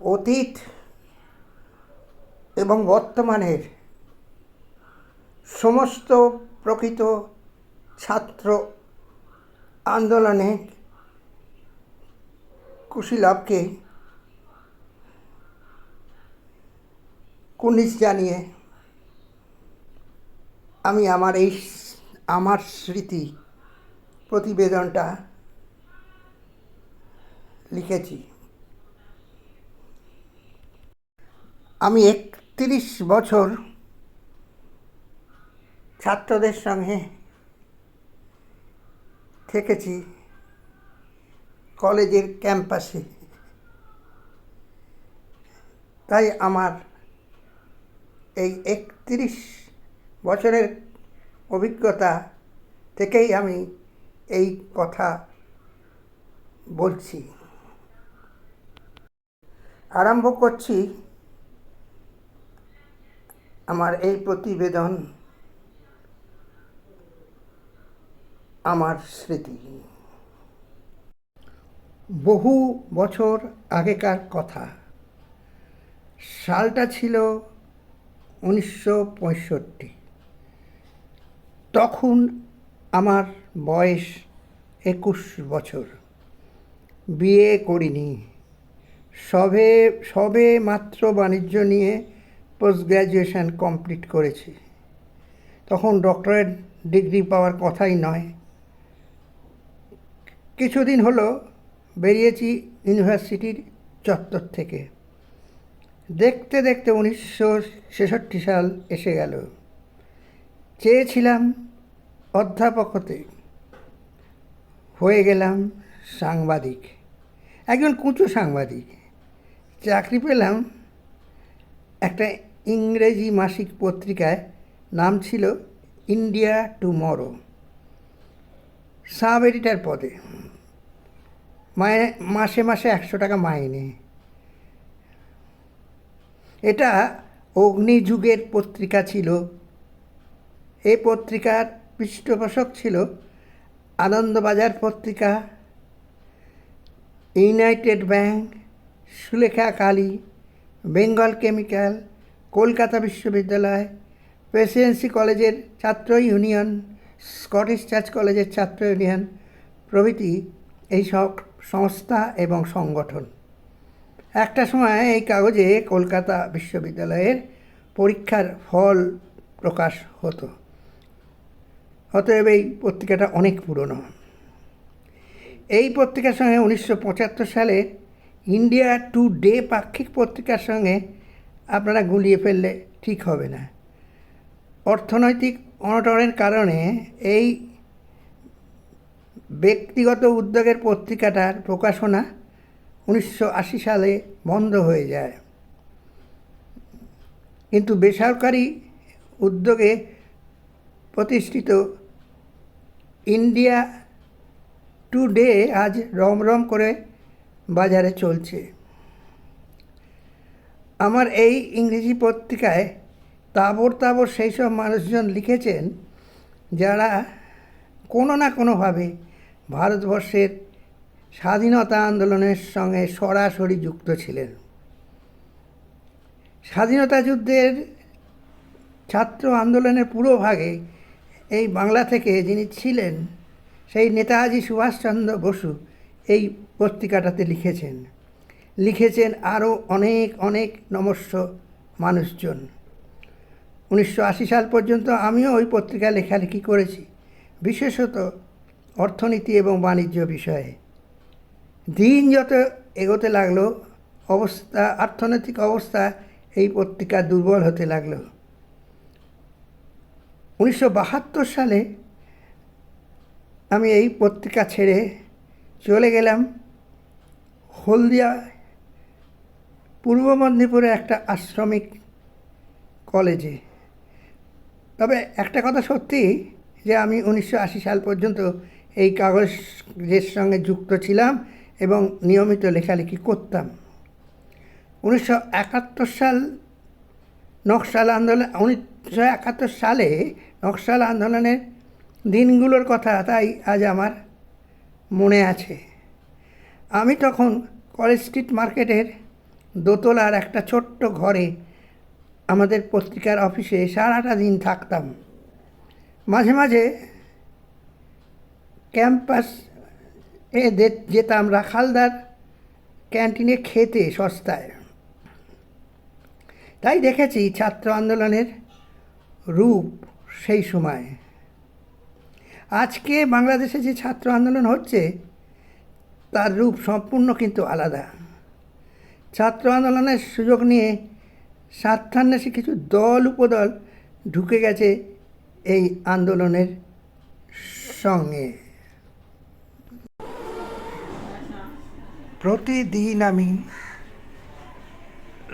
অতীত এবং বর্তমানের সমস্ত প্রকৃত ছাত্র আন্দোলনে কুশীলভকে কুর্নিশ জানিয়ে আমি আমার এই আমার স্মৃতি প্রতিবেদনটা লিখেছি। আমি একত্রিশ বছর ছাত্রদের সঙ্গে থেকেছি কলেজের ক্যাম্পাসে। তাই আমার এই একত্রিশ বছরের অভিজ্ঞতা থেকেই আমি এই কথা বলছি। আরম্ভ করছি আমার এই প্রতিবেদন, আমার স্মৃতি। বহু বছর আগেকার কথা। সালটা ছিল উনিশশো পঁয়ষট্টি। তখন আমার বয়স একুশ বছর। বিয়ে করিনি। সবে সবে মাত্র বাণিজ্য নিয়ে পোস্ট গ্র্যাজুয়েশন কমপ্লিট করেছি। তখন ডক্টরেট ডিগ্রি পাওয়ার কথাই নয়। কিছুদিন হলো বেরিয়েছি ইউনিভার্সিটির চত্বর থেকে। দেখতে দেখতে উনিশশো ছেষট্টি সাল এসে গেল। চেয়েছিলাম অধ্যাপক হতে। হয়ে গেলাম সাংবাদিক। একজন কুঁচো সাংবাদিক। চাকরি পেলাম একটা ইংরেজি মাসিক পত্রিকায় নাম ছিল ইন্ডিয়া টুমরো। সাব এডিটার পদে। মাসে মাসে একশো টাকা মাইনে। এটা অগ্নিযুগের পত্রিকা ছিল। এই পত্রিকার পৃষ্ঠপোষক ছিল Anandabazar Patrika, United Bank, Sulekha Kali Bengal chemical, Kolkata বিশ্ববিদ্যালয়, প্রেসিডেন্সি কলেজের ছাত্র ইউনিয়ন, স্কটিশ চার্চ কলেজের ছাত্র ইউনিয়ন প্রভৃতি এই সব সংস্থা এবং সংগঠন। একটা সময় এই কাগজে কলকাতা বিশ্ববিদ্যালয়ের পরীক্ষার ফল প্রকাশ হতো। অতএব এই পত্রিকাটা অনেক পুরনো। এই পত্রিকার সঙ্গে উনিশশো পঁচাত্তর সালে ইন্ডিয়া টু ডে পাক্ষিক পত্রিকার সঙ্গে আপনারা গুলিয়ে ফেললে ঠিক হবে না। অর্থনৈতিক অনটনের কারণে এই ব্যক্তিগত উদ্যোগের পত্রিকাটার প্রকাশনা উনিশশো আশি সালে বন্ধ হয়ে যায়। কিন্তু বেসরকারি উদ্যোগে প্রতিষ্ঠিত ইন্ডিয়া টুডে আজ রমরম করে বাজারে চলছে। আমার এই ইংরেজি পত্রিকায় তাবর তাবর সেই সব মানুষজন লিখেছেন, যারা কোনো না কোনোভাবে ভারতবর্ষের স্বাধীনতা আন্দোলনের সঙ্গে সরাসরি যুক্ত ছিলেন। স্বাধীনতা যুদ্ধের ছাত্র আন্দোলনের পুরো ভাগে এই বাংলা থেকে যিনি ছিলেন, সেই নেতাজি সুভাষচন্দ্র বসু এই পত্রিকাটাতে লিখেছেন। লিখেছেন আরও অনেক অনেক নমস্য মানুষজন। উনিশশো আশি সাল পর্যন্ত আমিও ওই পত্রিকায় লেখালেখি করেছি, বিশেষত অর্থনীতি এবং বাণিজ্য বিষয়ে। দিন যত এগোতে লাগল, অবস্থা, অর্থনৈতিক অবস্থা এই পত্রিকা দুর্বল হতে লাগল। উনিশশো বাহাত্তর সালে আমি এই পত্রিকা ছেড়ে চলে গেলাম হলদিয়া, পূর্ব মেদিনীপুরে একটা আশ্রমিক কলেজে। তবে একটা কথা সত্যি, যে আমি উনিশশো আশি সাল পর্যন্ত এই কাগজের সঙ্গে যুক্ত ছিলাম এবং নিয়মিত লেখালেখি করতাম। উনিশশো একাত্তর সাল নকশাল আন্দোলন, উনিশশো একাত্তর সালে নকশাল আন্দোলনের দিনগুলোর কথা তাই আজ আমার মনে আছে। আমি তখন কলেজ স্ট্রিট মার্কেটের দোতলার একটা ছোট্ট ঘরে আমাদের পত্রিকার অফিসে সারাটা দিন থাকতাম। মাঝে মাঝে ক্যাম্পাস এ যেতাম রাখালদার ক্যান্টিনে খেতে সস্তায়। তাই দেখেছি ছাত্র আন্দোলনের রূপ সেই সময়। আজকে বাংলাদেশে যে ছাত্র আন্দোলন হচ্ছে তার রূপ সম্পূর্ণ কিন্তু আলাদা। ছাত্র আন্দোলনের সুযোগ নিয়ে স্বার্থান্বেষী কিছু দল, উপদল ঢুকে গেছে এই আন্দোলনের সঙ্গে। প্রতিদিন আমি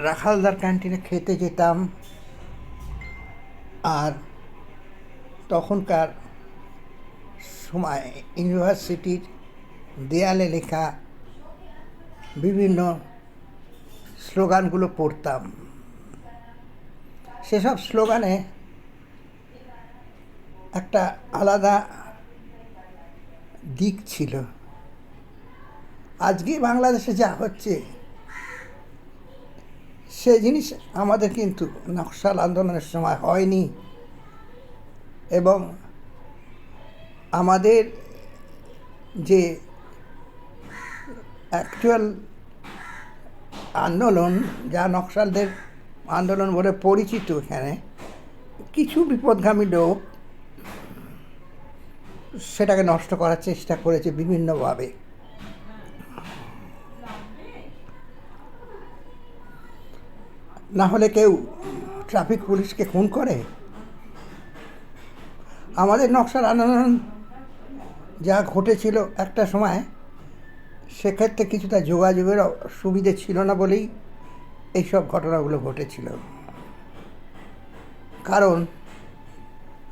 রাখালদার ক্যান্টিনে খেতে যেতাম আর তখনকার সময় ইউনিভার্সিটির দেয়ালে লেখা বিভিন্ন স্লোগানগুলো পড়তাম। সেসব স্লোগানে একটা আলাদা দিক ছিল। আজকে বাংলাদেশে যা হচ্ছে সে জিনিস আমাদের কিন্তু নকশাল আন্দোলনের সময় হয়নি এবং আমাদের যে অ্যাকচুয়াল আন্দোলন, যা নকশালদের আন্দোলন বলে পরিচিত এখানে, কিছু বিপদগামী লোক সেটাকে নষ্ট করার চেষ্টা করেছে বিভিন্নভাবে। না হলে কেউ ট্রাফিক পুলিশকে খুন করে? আমাদের নকশাল আন্দোলন যা ঘটেছিল একটা সময় সেক্ষেত্রে কিছুটা যোগাযোগের সুবিধে ছিল না বলেই এইসব ঘটনাগুলো ঘটেছিল। কারণ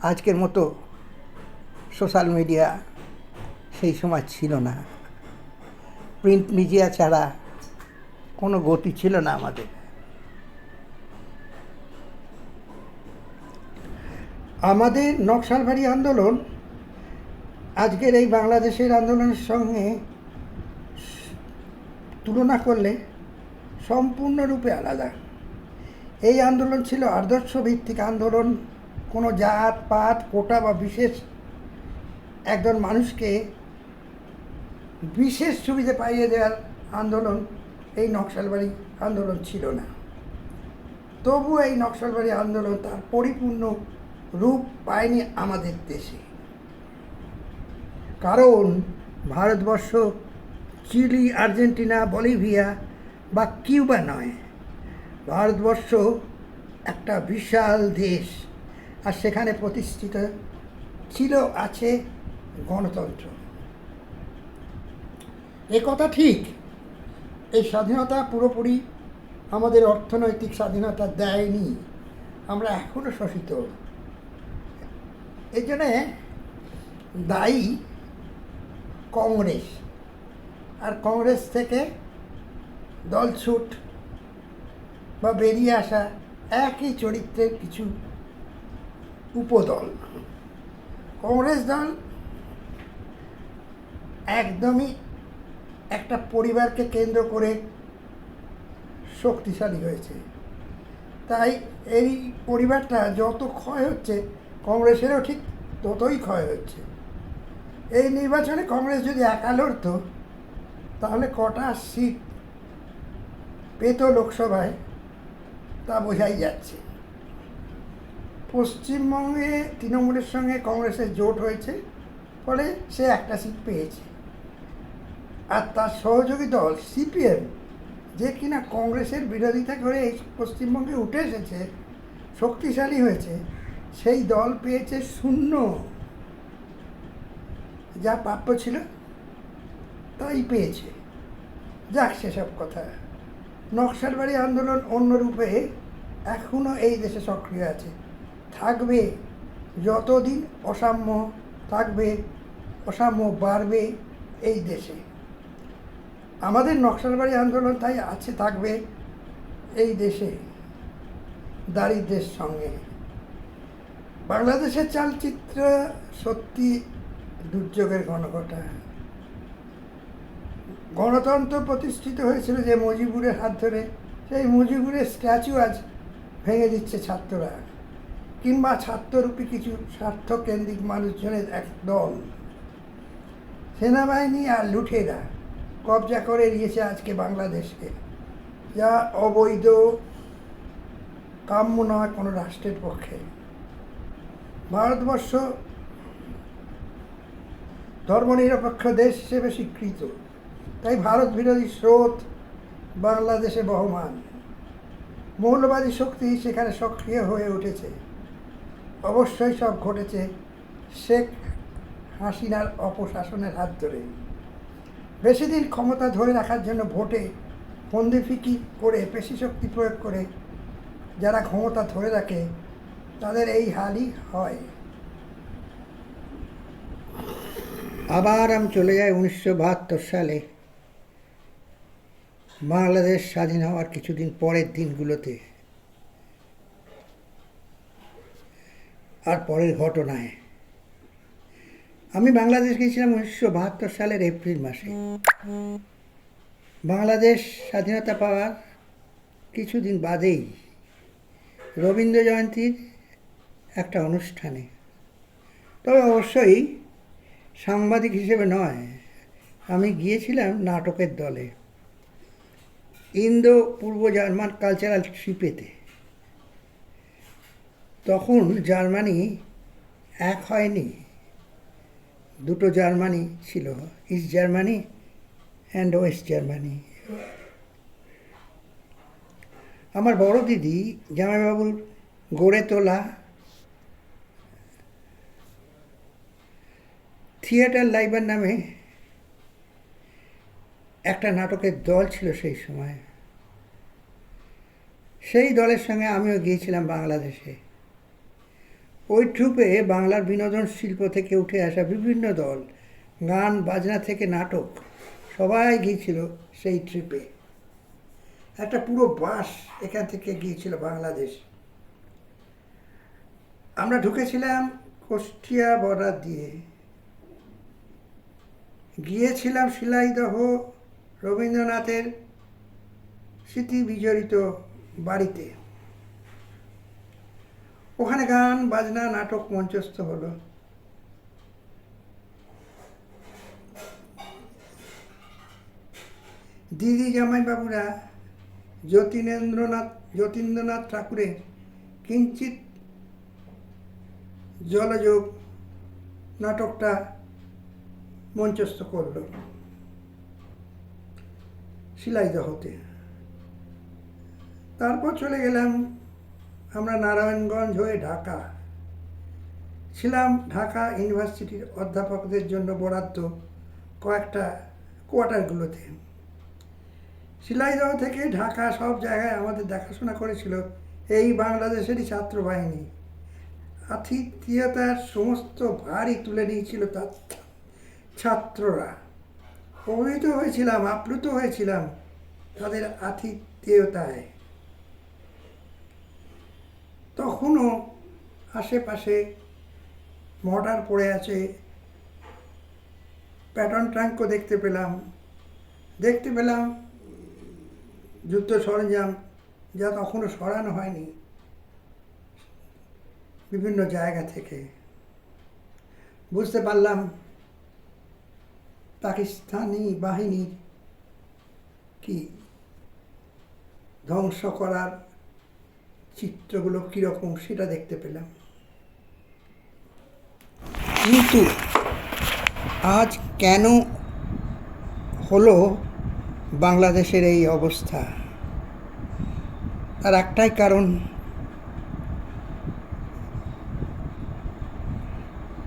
আজকের মতো সোশ্যাল মিডিয়া সেই সময় ছিল না। প্রিন্ট মিডিয়া ছাড়া কোনো গতি ছিল না আমাদের। আমাদের নকশালবাড়ি আন্দোলন আজকের এই বাংলাদেশের আন্দোলনের সঙ্গে তুলনা করলে সম্পূর্ণরূপে আলাদা। এই আন্দোলন ছিল আদর্শ ভিত্তিক আন্দোলন। কোনো জাত, পাত, কোটা বা বিশেষ একজন মানুষকে বিশেষ সুবিধে পাইয়ে দেওয়ার আন্দোলন, এই নকশালবাড়ি আন্দোলন ছিল না। তবু এই নকশালবাড়ি আন্দোলন তার পরিপূর্ণ রূপ পায়নি আমাদের দেশে। কারণ ভারতবর্ষ চিলি, আর্জেন্টিনা, বলিভিয়া বা কিউবা নয়। ভারতবর্ষ একটা বিশাল দেশ আর সেখানে প্রতিষ্ঠিত ছিল, আছে গণতন্ত্র। এ কথা ঠিক। এই স্বাধীনতা পুরোপুরি আমাদের অর্থনৈতিক স্বাধীনতা দেয়নি। আমরা এখনও শোষিত। এই জন্যে দায়ী কংগ্রেস। আর কংগ্রেস থেকে দলছুট বা বেরিয়ে আসা একই চরিত্রের কিছু উপদল। কংগ্রেস দল একদমই একটা পরিবারকে কেন্দ্র করে শক্তিশালী হয়েছে। তাই এই পরিবারটা যত ক্ষয় হচ্ছে, কংগ্রেসেরও ঠিক ততই ক্ষয় হচ্ছে। এই নির্বাচনে কংগ্রেস যদি একা লড়ত তাহলে কটা সিট পেত লোকসভায়? তা বোঝাই যাচ্ছে। পশ্চিমবঙ্গে তৃণমূলের সঙ্গে কংগ্রেসের জোট হয়েছে, ফলে সে একটা সিট পেয়েছে। আর তার সহযোগী দল, সিপিএম, যে কিনা কংগ্রেসের বিরোধিতা করে এই পশ্চিমবঙ্গে উঠে এসেছে, শক্তিশালী হয়েছে, সেই দল পেয়েছে শূন্য। যা প্রাপ্য ছিল। তাই পেয়েছে। যাক সেসব কথা। নকশালবাড়ি আন্দোলন অন্য রূপে এখনও এই দেশে সক্রিয় আছে। থাকবে যতদিন অসাম্য থাকবে, অসাম্য বাড়বে এই দেশে। আমাদের নকশালবাড়ি আন্দোলন তাই আছে, থাকবে এই দেশে দারিদ্রের সঙ্গে। বাংলাদেশের চালচিত্র সত্যি দুর্যোগের ঘনঘটা। গণতন্ত্র প্রতিষ্ঠিত হয়েছিল যে মজিবুরের হাত ধরে, সেই মজিবুরের স্ট্যাচু আজ ভেঙে দিচ্ছে ছাত্ররা। কিংবা ছাত্ররূপী কিছু স্বার্থকেন্দ্রিক মানুষজনের এক দল। সেনাবাহিনী আর লুঠেরা কবজা করে নিয়েছে আজকে বাংলাদেশকে। যা অবৈধ, কাম্য নয় কোনো রাষ্ট্রের পক্ষে। ভারতবর্ষ ধর্মনিরপেক্ষ দেশ হিসেবে স্বীকৃত। তাই ভারত বিরোধী স্রোত বাংলাদেশে বহমান। মৌলবাদী শক্তি সেখানে সক্রিয় হয়ে উঠেছে। অবশ্যই সব ঘটেছে শেখ হাসিনার অপশাসনের হাত ধরে। বেশি দিন ক্ষমতা ধরে রাখার জন্য ভোটে ফন্দিফিকি করে পেশি শক্তি প্রয়োগ করে যারা ক্ষমতা ধরে রাখে, তাদের এই হালই হয়। আবার আমি চলে যাই উনিশশো বাহাত্তর সালে। বাংলাদেশ স্বাধীন হওয়ার কিছুদিন পরের দিনগুলোতে আর পরের ঘটনায়। আমি বাংলাদেশ গিয়েছিলাম উনিশশো বাহাত্তর সালের এপ্রিল মাসে। বাংলাদেশ স্বাধীনতা পাওয়ার কিছুদিন বাদেই রবীন্দ্র জয়ন্তীর একটা অনুষ্ঠানে। তবে অবশ্যই সাংবাদিক হিসেবে নয়, আমি গিয়েছিলাম নাটকের দলে। ইন্দো পূর্ব জার্মান কালচারাল ট্রিপেতে তখন জার্মানি এক হয়নি। দুটো জার্মানি ছিল East Germany and West Germany আমার বড় দিদি, জামাইবাবুর গড়ে তোলা থিয়েটার লাইবার নামে একটা নাটকের দল ছিল সেই সময়। সেই দলের সঙ্গে আমিও গিয়েছিলাম বাংলাদেশে। ওই ট্রুপে বাংলার বিনোদন শিল্প থেকে উঠে আসা বিভিন্ন দল, গান, বাজনা থেকে নাটক, সবাই গিয়েছিল সেই ট্রিপে একটা পুরো বাস এখান থেকে গিয়েছিল বাংলাদেশ। আমরা ঢুকেছিলাম কুষ্টিয়া বর্ডার দিয়ে। গিয়েছিলাম শিলাইদহ রবীন্দ্রনাথের স্মৃতি বিজড়িত বাড়িতে। ওখানে গান, বাজনা, নাটক মঞ্চস্থ হলো। দিদি জামাইবাবুরা যতীন্দ্রনাথ যতীন্দ্রনাথ ঠাকুরের কিঞ্চিত জলযোগ নাটকটা মঞ্চস্থ করল। শিলাইদহতে তারপর চলে গেলাম আমরা নারায়ণগঞ্জ হয়ে ঢাকা। ছিলাম ঢাকা ইউনিভার্সিটির অধ্যাপকদের জন্য বরাদ্দ কয়েকটা কোয়ার্টারগুলোতে। শিলাইদহ থেকে ঢাকা সব জায়গায় আমাদের দেখাশোনা করেছিল এই বাংলাদেশেরই ছাত্র বাহিনী আতিথিয়তার সমস্ত ভারই তুলে নিয়েছিল তার ছাত্ররা। প্রভাবিত হয়েছিলাম, আপ্লুত হয়েছিলাম তাদের আতিথেয়তায়। তখনও আশেপাশে মর্ডার পড়ে আছে, প্যাটার্ন ট্যাঙ্কও দেখতে পেলাম। দেখতে পেলাম যুদ্ধ সরঞ্জাম যা তখনও সরানো হয়নি বিভিন্ন জায়গা থেকে। বুঝতে পারলাম পাকিস্তানি বাহিনীর কি ধ্বংস করার চিত্রগুলো কীরকম সেটা দেখতে পেলাম। কিন্তু আজ কেন হলো বাংলাদেশের এই অবস্থা? তার একটাই কারণ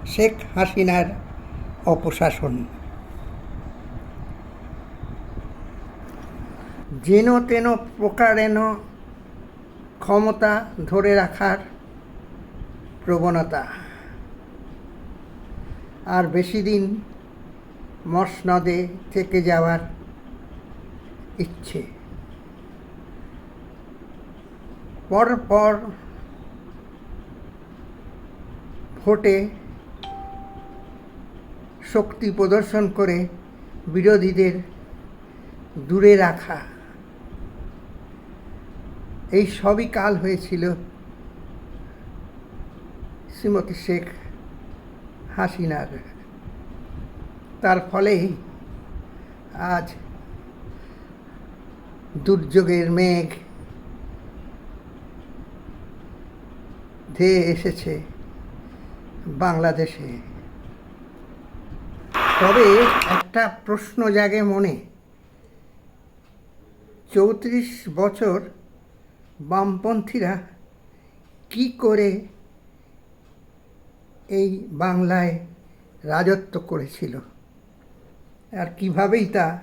শেখ হাসিনার অপশাসন। যেন তেন প্রকারেণ ক্ষমতা ধরে রাখার প্রবণতা। আর বেশি দিন মসনদে থেকে যাওয়ার ইচ্ছে। পর পর ভোটে শক্তি প্রদর্শন করে বিরোধীদের দূরে রাখা। এই সবই কাল হয়েছিল। শ্রীমতী শেখ হাসিনার। তার ফলেই আজ দুর্যোগের মেঘ ধেয়ে এসেছে বাংলাদেশে। তবে একটা প্রশ্ন জাগে মনে। চৌত্রিশ বছর বামপন্থীরা কি করে এই বাংলায় রাজত্ব করেছিল? আর কিভাবেই তা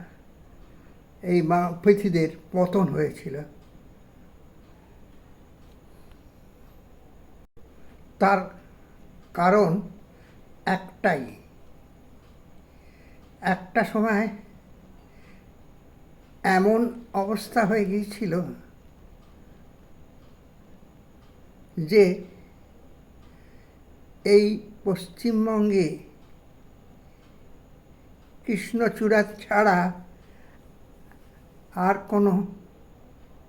এই বামপন্থীদের পতন হয়েছিল? তার কারণ একটাই। একটা সময় এমন অবস্থা হয়ে গিয়েছিল যে এই পশ্চিমবঙ্গে কৃষ্ণচূড়া ছাড়া আর কোনো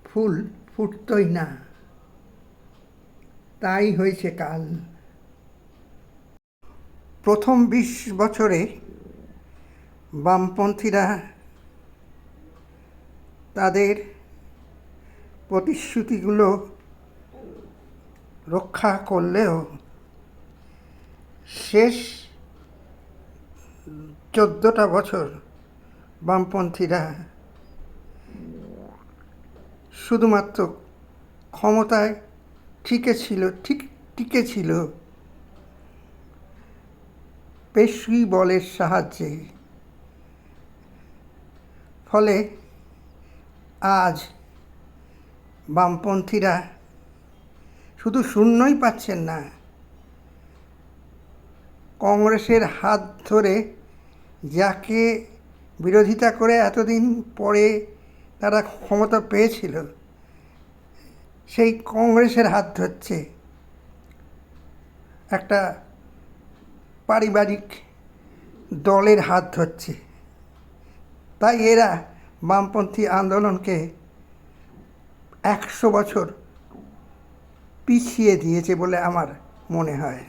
ফুল ফুটতই না। তাই হয়েছে কাল। প্রথম বিশ বছরে বামপন্থীরা তাদের প্রতিশ্রুতিগুলো রক্ষা করলেও শেষ চোদ্দোটা বছর বামপন্থীরা শুধুমাত্র ক্ষমতায় টিকে ছিল, ঠিক টিকে ছিল পেশি বলের সাহায্যে। ফলে আজ বামপন্থীরা শুধু শূন্যই পাচ্ছেন না। কংগ্রেসের হাত ধরে যাকে বিরোধিতা করে এতদিন পরে তারা ক্ষমতা পেয়েছিল, সেই কংগ্রেসের হাত ধরছে। একটা পারিবারিক দলের হাত ধরছে। তাই এরা বামপন্থী আন্দোলনকে একশো বছর পিছিয়ে দিয়েছে বলে আমার মনে হয়।